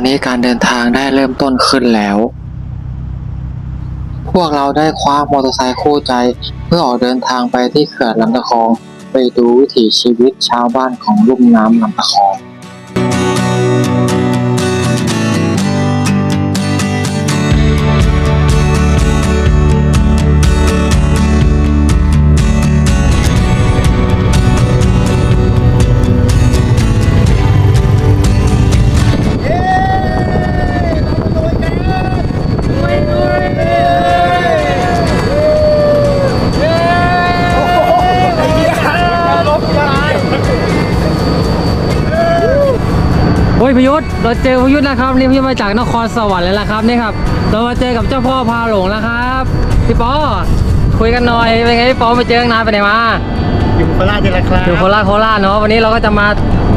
อนนี้การเดินทางได้เริ่มต้นขึ้นแล้ว พวกเราได้คว้ามอเตอร์ไซค์คู่ใจ เพื่อออกเดินทางไปที่เขื่อนลำตะคอง ไปดูวิถีชีวิตชาวบ้านของลุ่มน้ำลำตะคอง เราเจอพยุทธนะครับนี่พยุทธมาจากนครสวรรค์เลยละครับนี่ครับ เรามาเจอกับเจ้าพ่อพาหลงแล้วครับพี่ปอคุยกันหน่อยเป็นไงพี่ปอไปเจอกันนานไปไหนมาอยู่โคราชนี่แหละครับอยู่โคราชโคราชเนาะวันนี้เราก็จะมา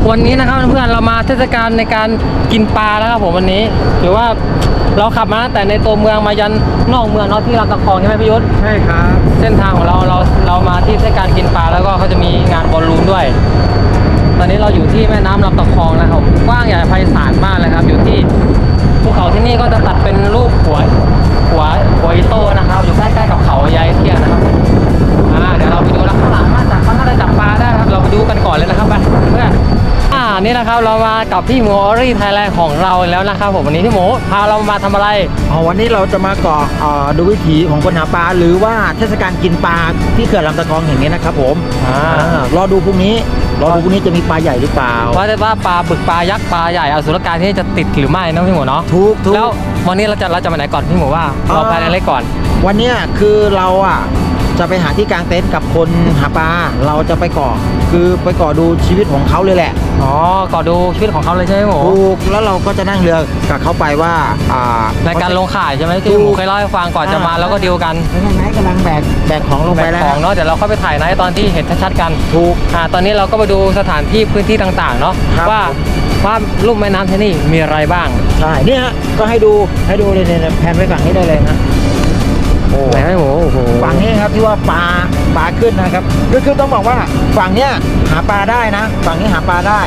วันนี้นะครับเพื่อนๆเรามาเทศกาลในการกินปลาแล้วครับผมวันนี้ถือว่าเราขับมาตั้งแต่ในตัวเมืองมายันนอกเมืองเนาะที่ลำตะคองใช่ไหมพี่ยุทธใช่ครับ เส้นทางของเราเราเรามาที่เทศกาลกินปลาแล้วก็เขาจะมีงานบอลลูนด้วย ตอนนี้เราอยู่ที่แม่น้ำลำตะคองนะครับกว้างใหญ่ไพศาลมากเลยครับ อยู่ที่ภูเขาที่นี่ก็จะตัดเป็นรูปหัวหัวหัวอิโต้นะครับ อยู่ใกล้ๆกับเขาใหญ่ นี่นะครับเรามากับพี่หมูออรี่ไทยแลนด์ของเราแล้วนะครับผมวันนี้พี่หมูพาเรามาทำอะไรอ๋อวันนี้เราจะมาเกาะเอ่อดูวิถีของคนหาปลาหรือว่าเทศกาลกินปลาที่เขื่อนลำตะคองแห่งนี้นะครับผมอ่าอ่ารอดูพรุ่งนี้รอดูพรุ่งนี้จะมีปลาใหญ่หรือเปล่าว่าแต่ว่าปลาบึกปลายักษ์ปลาใหญ่อสุรกายที่นี่จะติดหรือไม่นะพี่หมูเนาะทุกทุกแล้ววันนี้เราจะเราจะไปไหนก่อนพี่หมูว่าเราเอ่อไปอะไรก่อน วันเนี้ยคือเราอะจะไปหาที่กางเต็นท์กับคนหาปลาเราจะไปเกาะ คือไปเกาะดูชีวิตของเขาเลยแหละอ๋อก่อนดูชีวิตของเขาเลยใช่ไหมพี่หมูถูกแล้วเราก็จะนั่งเรือกับเขาไปว่าอ่า รายการลงข่ายใช่ไหมที่พี่หมูเคยเล่าให้ฟังก่อนจะมาแล้วก็ดีลกันแล้วนายกำลังแบกแบกของลงแบไปกแล้วของเนาะเดี๋ยวเราเข้าไปถ่ายนะตอนที่เห็นชัดๆกันถูก อ่าตอนนี้เราก็ไปดูสถานที่พื้นที่ต่างๆเนาะครับ ว่าว่าลุ่มแม่น้ำที่นี่มีอะไรบ้าง ใช่เนี่ยฮะก็ให้ดูให้ดูเลยเนี่ยแผนไปฝั่งนี้ได้เลยนะ โอ้ไหนให้หมูโอ้โหฝั่งนี้ครับที่ว่าปลาปลาขึ้นนะครับก็คือต้องบอกว่าฝั่งเนี้ยหาปลาได้นะ ฝั่งนี้หาปลาได้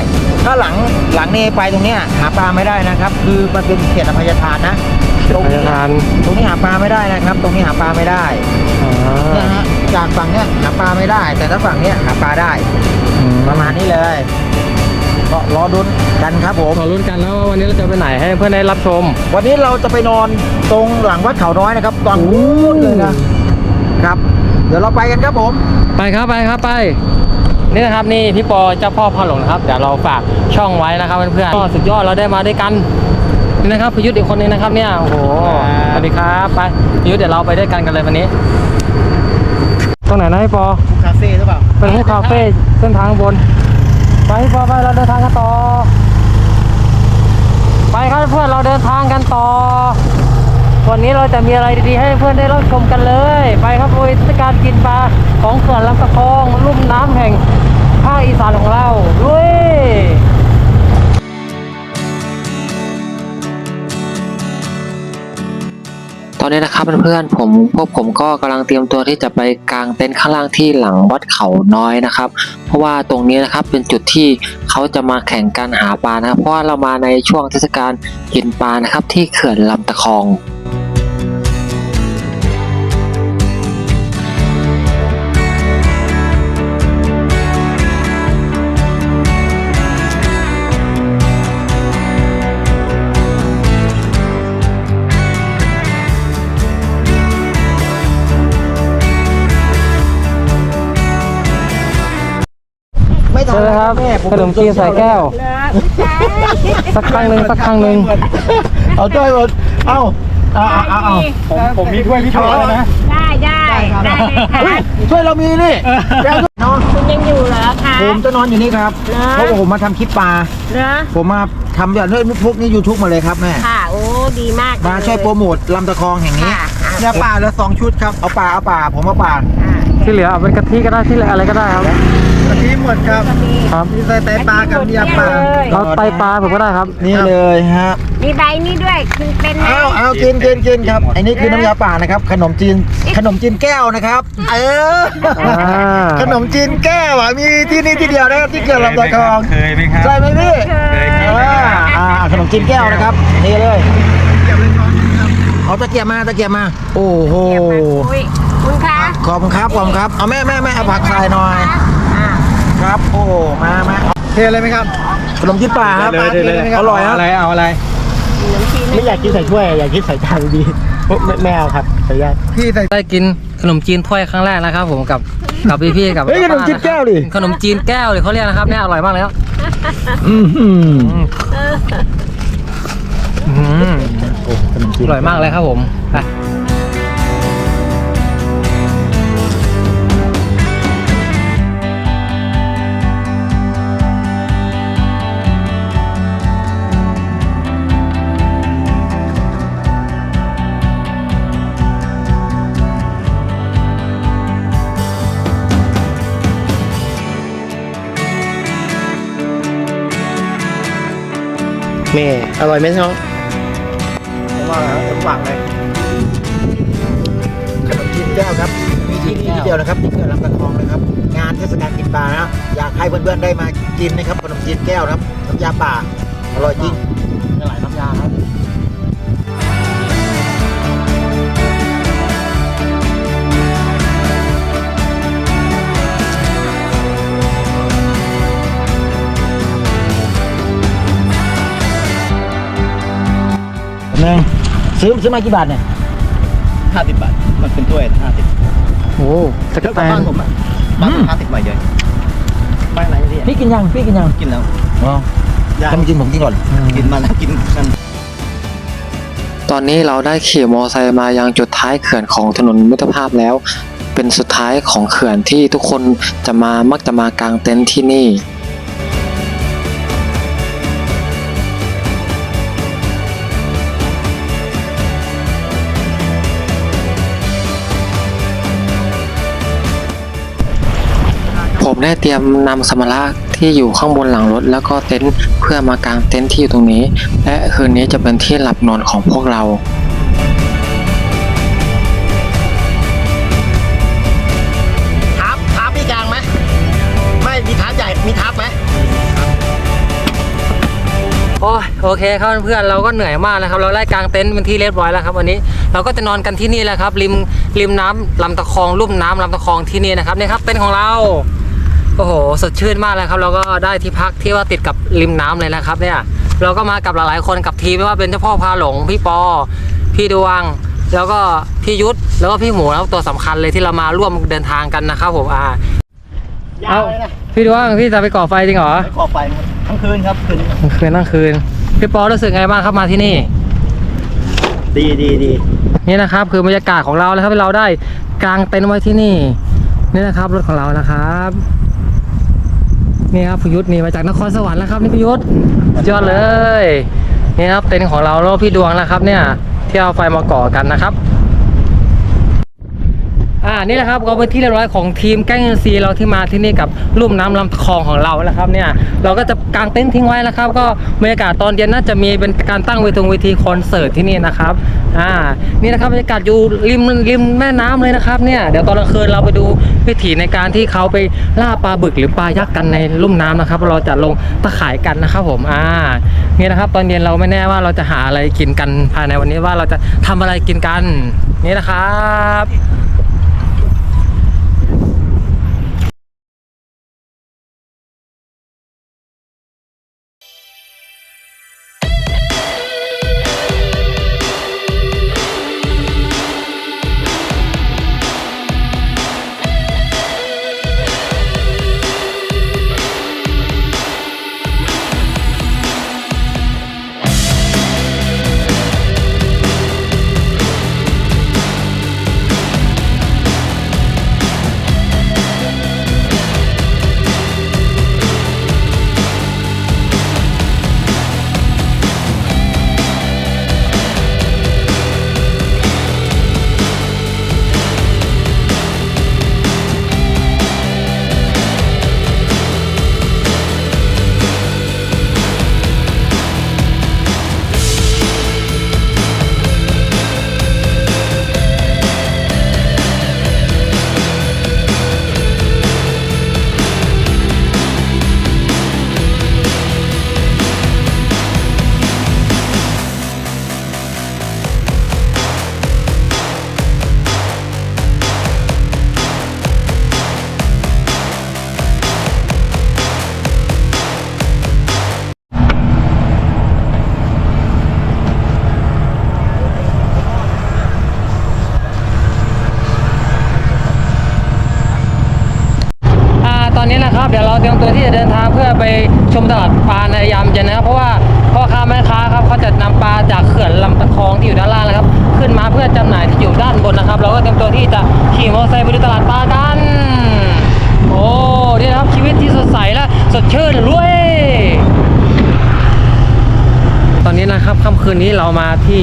ถ้าหลังหลังนี้ไปตรงเนี้ยหาปลาไม่ได้นะครับ คือมันเป็นเขตอภัยทานนะตรงพนี้ยาทานตรงนี้หาปลาไม่ได้นะครับ ตรงนี้หาปลาไม่ได้อ่เนี่ยาฮะจากฝั่งเนี้ยหาปลาไม่ได้ แต่ถ้าฝั่งเนี้ยหาปลาได้ประมาณนี้เลย ก็รอดุนกันครับผมขอรุ้นกันแล้วว่าวันนี้เราจะไปไหนให้เพื่อนได้รับชม วันนี้เราจะไปนอนตรงหลังวัดเขาน้อยนะครับตอนนู้นเลยนะครับ เดี๋ยวเราไปกันครับผม ไปครับไปครับไป นี่นะครับนี่พี่ปอเจ้าพ่อพาหลงนะครับเดี๋ยวเราฝากช่องไว้นะครับเพื่อนๆก็สุดยอดเราได้มาด้วยกันนี่นะครับพยุทธ์อีกคนนึงนะครับเนี่ยโอ้โหสวัสดีครับไปพยุทธ์เดี๋ยวเราไปด้วยกันกันเลยวันนี้ตรงไหนนะพี่ปอคาเฟ่หรือเปล่าเป็นพวกคาเฟ่เส้นทางบน ไปพอไปเราเดินทางกันต่อ ไปครับเพื่อนเราเดินทางกันต่อ วันนี้เราจะมีอะไรดีๆให้เพื่อนได้รับชมกันเลย ไปครับโดยเทศกาลกินปลาของเขื่อนลำตะคองลุ่มน้ำแห่งภาคอีสานของเราลุย อนนี้นะครับเพื่อนๆผมพวกผมก็กำลังเตรียมตัวที่จะไปกางเต็นท์ข้างล่างที่หลังวัดเขาน้อยนะครับ เพราะว่าตรงนี้นะครับเป็นจุดที่เขาจะมาแข่งการหาปลานะครับ เพราะว่าเรามาในช่วงเทศกาลกินปลานะครับ ที่เขื่อนลำตะคอง ไม่ทัเจนอแล้วครับแม่ผขนมจีนใส่แก้ว สักครั้งหนึ่งสักครั้งหนึ่งเอาด้วยหมดเอ้าเอาเอาเอาเอาผมผมมีถ้วยพี่ทอแล้วนะได้ได้ได้เลยค่ะเฮ้ยช่วยเรามีนี่แก้วน้องคุณยังอยู่เหรอคะผมจะนอนอยู่นี่ครับเหรอเพราะว่าผมมาทำคลิปปลาเหรอผมมาทำแบบเรื่องพวกนี้ยูทูบมาเลยครับแม่ค่ะโอ้ดีมากมาช่วยโปรโมทลำตะคองแห่งนี้ค่ะเนี่ยปลาเหลือสองชุดครับเอาปลาเอาปลาผมเอาปลาอ่าที่เหลือเอาเป็นกะทิก็ได้ที่เหลืออะไรก็ได้ครับเนี้หมดครับครับมีใส่ไตปลากับยาปลาเอาไตปลาผมก็ได้ครับ นี่เลยฮะมีใบนี้ด้วยคือเป็นเอาเอากินกินกินครับอันนี้คือน้ำยาป่านะครับ ขนมจีนขนมจีนแก้วนะครับ เอออ่าขนมจีนแก้วอะมีที่นี่ที่เดียวนะครับที่เกิดลำตะคองเคยไหมครับใช่ไหมพี่เคยอ่าอ่าขนมจีนแก้วนะครับนี่เลยเอาตะเกียบมาตะเกียบมา โอ้โหอุ้ยคุณคะขอบคุณครับขอบคุณครับเอาแม่แม่แม่เอาผักใส่หน่อยอ่า ครับ โอ้มามาเทเลยไหมครับขนมจีนป่าครับเลยเลยเลยอร่อยคเอารับอะไรเอาอะไรไม่อยากกินใส่ถ้วย อยากกินใส่จานดีไม่ไม่เอาครับใส่ยากพี่ใส่ได้กินขนมจีนถ้วยครั้งแรกนะครับ ผมกับกับพี่ๆกับเฮ้ยขนมจีนแก้วดิขนมจีนแก้วเลยเขาเรียกนะครับเนี่ยอร่อยมากเลยครับอืมอืมอืมขนมจีนอร่อยมากเลยครับผมไป แม่อร่อยไหมน้องว่าผมหวังเลยขนมจีนแก้วครับ มีที่นี่ที่เดียวนะครับที่เกิดลำตะคองนะครับ งานเทศกาลกินปลานะอยากให้เพื่อนๆได้มากินนะครับขนมจีนแก้วนะครับน้ำยาป่าอร่อยจริง หนึ่งซื้อซื้อมากี่บาทเนี่ยห้าสิบบาท มันเป็นถ้วยห้าสิบโอ้สกัดแตนบ้านผมอะบ้านผมห้าสิบใบเดียวไปไหนพี่พี่กินยังพี่กินยังกินแล้วอ๋อถ้าไม่กินผมกินก่อน กินมาแล้วกินมัน ตอนนี้เราได้ขี่มอเตอร์ไซค์มายังจุดท้ายเขื่อนของถนนมิตรภาพแล้ว เป็นสุดท้ายของเขื่อนที่ทุกคนจะมามักจะมากางเต็นท์ที่นี่ ได้เตรียมนำสมภาระที่อยู่ข้างบนหลังรถ แล้วก็เต็นท์เพื่อมากางเต็นท์ที่อยู่ตรงนี้ และคืนนี้จะเป็นที่หลับนอนของพวกเราทับทับพี่กลางไหมไม่มีทับใหญ่มีทับไหมโอ้ยโอเคครับเพื่อนๆเราก็เหนื่อยมากแล้วครับ เราไล่กางเต็นท์เป็นที่เรียบร้อยแล้วครับวันนี้ เราก็จะนอนกันที่นี่แหละครับ ริมริมน้ำลำตะคองลุ่มน้ำลำตะคองที่นี่นะครับนี่ครับเต็นท์ของเรา โอ้โหสดชื่นมากเลยครับเราก็ได้ที่พักที่ว่าติดกับริมน้ำเลยนะครับ เนี่ย เราก็มากับหลายๆคนกับทีมไม่ว่าเป็นเจ้าพ่อพาหลงพี่ปอ พี่ดวง แล้วก็พี่ยุทธแล้วก็พี่หมูนะครับตัวสำคัญเลยที่เรามาร่วมเดินทางกันนะครับผมอ่าเอาพี่ดวงพี่จะไปก่อไฟจริงเหรอไปขอบไฟทั้งคืนครับคืนกลางคืนนั่งคืนพี่ปอรู้สึกไงบ้างครับมาที่นี่ ดีดีดีนี่นะครับคือบรรยากาศของเราแล้วครับที่เราได้กางเต็นท์ไว้ที่นี่นี่นะครับรถของเรานะครับ นี่ครับพยุทธ์นี่มาจากนครสวรรค์แล้วครับนี่พยุทธ์ยอดเลยนี่ครับเต็นท์ของเราแล้วพี่ดวงนะครับเนี่ยที่เอาไฟมาก่อกันนะครับ อ่านี่แหละครับก็เป็นที่เรียบร้อยของทีมแก๊งซีเราที่มาที่นี่กับลุ่มน้ำลำคลองของเราแล้วครับเนี่ยเราก็จะกางเต็นท์ทิ้งไว้แล้วครับ ก็บรรยากาศตอนเย็นน่าจะมีเป็นการตั้งเวทีเวทีคอนเสิร์ตที่นี่นะครับอ่านี่นะครับบรรยากาศอยู่ริมริมแม่น้ำเลยนะครับเนี่ยเดี๋ยวตอนกลางคืนเราไปดูวิถีในการที่เขาไปล่าปลาบึกหรือปลายักษ์กันในลุ่มน้ำนะครับ เราจะลงตะข่ายกันนะครับผมอ่านี่นะครับตอนเย็นเราไม่แน่ว่าเราจะหาอะไรกินกันภายในวันนี้ว่าเราจะทำอะไรกินกันนี่นะครับ ลาในยามเย็นนะครับเพราะว่าพ่อค้าแม่ค้าครับเขาจะนำปลาจากเขื่อนลำตะคองที่อยู่ด้านล่างนะครับ ขึ้นมาเพื่อจำหน่ายที่อยู่ด้านบนนะครับ เราก็เตรียมตัวที่จะขี่มอเตอร์ไซค์ไปดูตลาดปลากันโอ้นี่นะครับชีวิตที่สดใสและสดชื่นรวยตอนนี้นะครับค่ำคืนนี้เรามาที่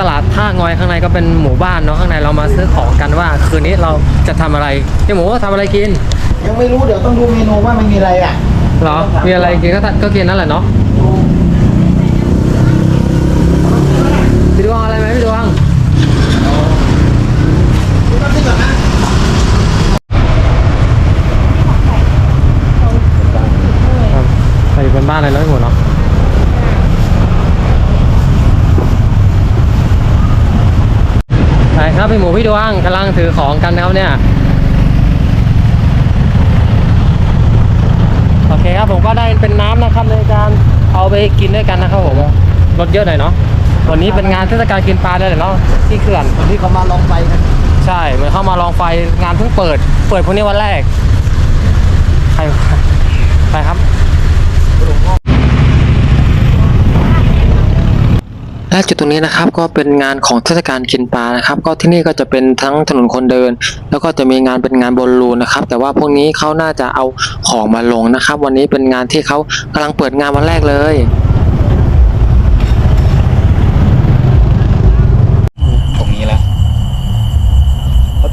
ตลาดท่างอยข้างในก็เป็นหมู่บ้านเนาะข้างในเรามาซื้อของกันว่า คืนนี้เราจะทำอะไรพี่หมูทำอะไรกิน ยังไม่รู้เดี๋ยวต้องดูเมนูว่ามันมีอะไรอะ เหรอ มีอะไรกินก็ทก็กินนั่นแหละเนาะพี่ดวงเอาอะไรไหมพี่ดวงไปบนบ้านเลยเนาะพี่หมูเนาะไปครับพี่หมูพี่ดวงกำลังถือของกันนะครับเนี่ย โอเคครับผมก็ได้เป็นน้ำนะครับในการเอาไปกินด้วยกันนะครับผมรถเยอะหน่อยเนาะวันนี้เป็นงานเทศกาลกินปลาด้วยเนาะที่เขื่อนที่เขามาลองไปกันใช่เหมือนเข้ามาลองไฟงานเพิ่งเปิด เปิดพรุ่งนี้วันแรกใครไปครับ และจุดตรงนี้นะครับก็เป็นงานของเทศกาลกินปลานะครับ ก็ที่นี่ก็จะเป็นทั้งถนนคนเดิน แล้วก็จะมีงานเป็นงานบอลลูนนะครับ แต่ว่าพวกนี้เขาน่าจะเอาของมาลงนะครับ วันนี้เป็นงานที่เขากำลังเปิดงานวันแรกเลย ตรงนี้แล้ว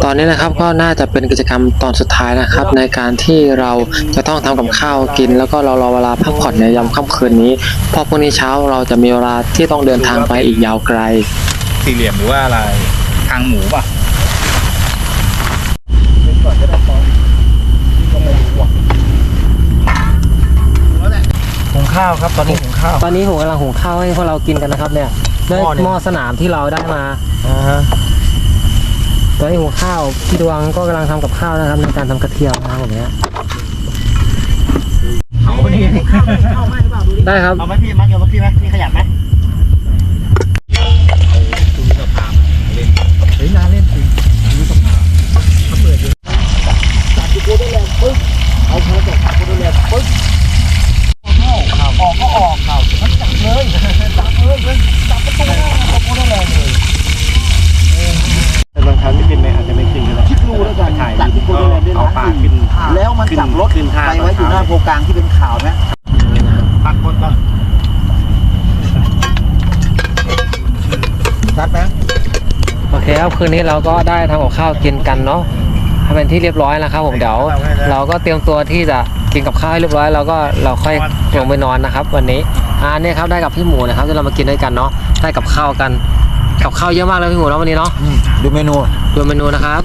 ตอนนี้นะครับก็น่าจะเป็นกิจกรรมตอนสุดท้ายนะครับ ในการที่เราจะต้องทำกับข้าวกิน แล้วก็เรารอเวลาพักผ่อนในยามค่ำคืนนี้เพราะพรุ่งนี้เช้าเราจะมีเวลาที่ต้องเดินทางไปอีกยาวไกล สี่เหลี่ยมหรือว่าอะไรทางหมูป่ะหุงข้าวครับตอนนี้หุงข้าวตอนนี้ผมกำลังหุงข้าวให้พวกเรากินกันนะครับเนี่ยด้วยหม้อเนี่ยหม้อสนามที่เราได้มาอ่าฮะ ตอนนี้หุงข้าวพี่ดวงก็กำลังทำกับข้าวนะครับในการทำกระเทียมนะครับผมเนี้ยเอานี่ได้ครับเอาไหมพี่มักเอาไหมพี่ไหมพี่ขยันไหมเฮ้ยนาเล่นจริงดูสภาพเขาเปิดอยู่ตัดที่โคตรแรงปึ๊บเอาโคตรตัดโคตรแรงปึ๊บออกก็ออกข่าวมันจับเลยจับเลยจับประตู แล้วมันจับรถขึ้นท่า ไปไว้อยู่หน้าโพกลางที่เป็นข่าวไหมพักคนก่อนชัดไหมโอเคครับคืนนี้เราก็ได้ทำกับข้าวกินกันเนาะให้เป็นที่เรียบร้อยแล้วครับผมเดี๋ยวเราก็เตรียมตัวที่จะกินกับข้าวให้เรียบร้อยแล้วก็เราค่อยลงไปนอนนะครับ วันนี้อ่าเนี่ยครับได้กับพี่หมูนะครับที่เรามากินด้วยกันเนาะได้กับข้าวกันกับข้าวเยอะมากเลยพี่หมูเนาะวันนี้เนาะดูเมนูดูเมนูนะครับ